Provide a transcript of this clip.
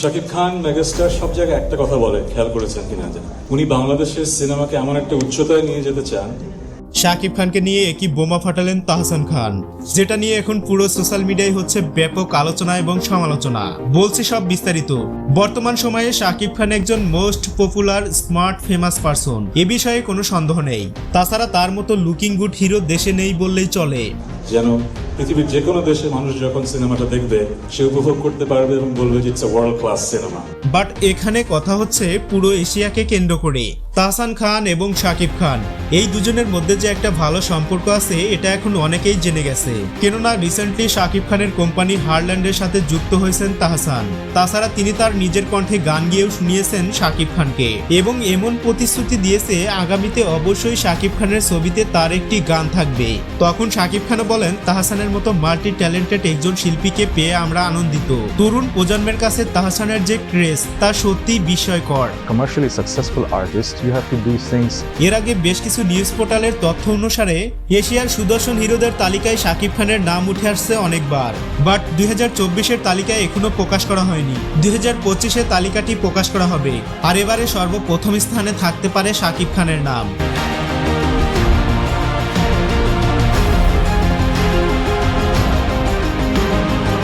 Shakib Khan megastar সব জায়গায় একটা কথা বলে খেয়াল করেছেন কিনা জানি। উনি বাংলাদেশের সিনেমাকে এমন একটা উচ্চতায় নিয়ে যেতে চান। শাকিব খানকে নিয়ে একই বোমা ফাটালেন তাহসান খান যেটা নিয়ে এখন পুরো সোশ্যাল মিডিয়ায় হচ্ছে ব্যাপক আলোচনা এবং সমালোচনা। বলছি সব বিস্তারিত। বর্তমান সময়ে শাকিব খান একজন most popular smart famous person এ বিষয়ে কোনো সন্দেহ নেই। তাছাড়া তার মতো লুকিং গুড হিরো দেশে নেই বললেই চলে। যেন পৃথিবীর যে কোনো দেশে মানুষ যখন সিনেমাটা দেখবে, সে উপভোগ করতে পারবে এবং বলবে যে it's world class cinema but এখানে কথা হচ্ছে পুরো এশিয়াকে কেন্দ্র করে তাহসান খান এবং শাকিব খান। এই দুজনের মধ্যে যে একটা ভালো সম্পর্ক আছে এটা এখন অনেকেই জেনে গেছে। কেননা রিসেন্টলি শাকিব খানের কোম্পানি হারল্যান্ডের সাথে যুক্ত হয়েছেন তাহসান। তাছাড়া তিনি তার নিজের কণ্ঠে গান গিয়েও শুনিয়েছেন শাকিব খানকে। এবং এমন প্রতিশ্রুতি দিয়েছে আগামীতে অবশ্যই শাকিব খানের ছবিতে তার একটি গান থাকবে। তখন শাকিব খানও বলেন তাহসানের মতো মাল্টি ট্যালেন্টেড একজন শিল্পীকে পেয়ে আমরা আনন্দিত। তরুণ প্রজন্মের কাছে তাহসানের যে ক্রেজ তা সত্যিই বিস্ময়কর। Commercially successful artist, you have to do things. এর আগে বেশ কিছু নিউজ পোর্টালের তথ্য অনুসারে, এশিয়ার সুদর্শন হিরোদের তালিকায় শাকিব খানের নাম উঠে আসছে অনেকবার। বাট দুই হাজার চব্বিশের তালিকায় এখনও প্রকাশ করা হয়নি। দুই হাজার পঁচিশের তালিকাটি প্রকাশ করা হবে। আর এবারে সর্বপ্রথম স্থানে থাকতে পারে শাকিব খানের নাম।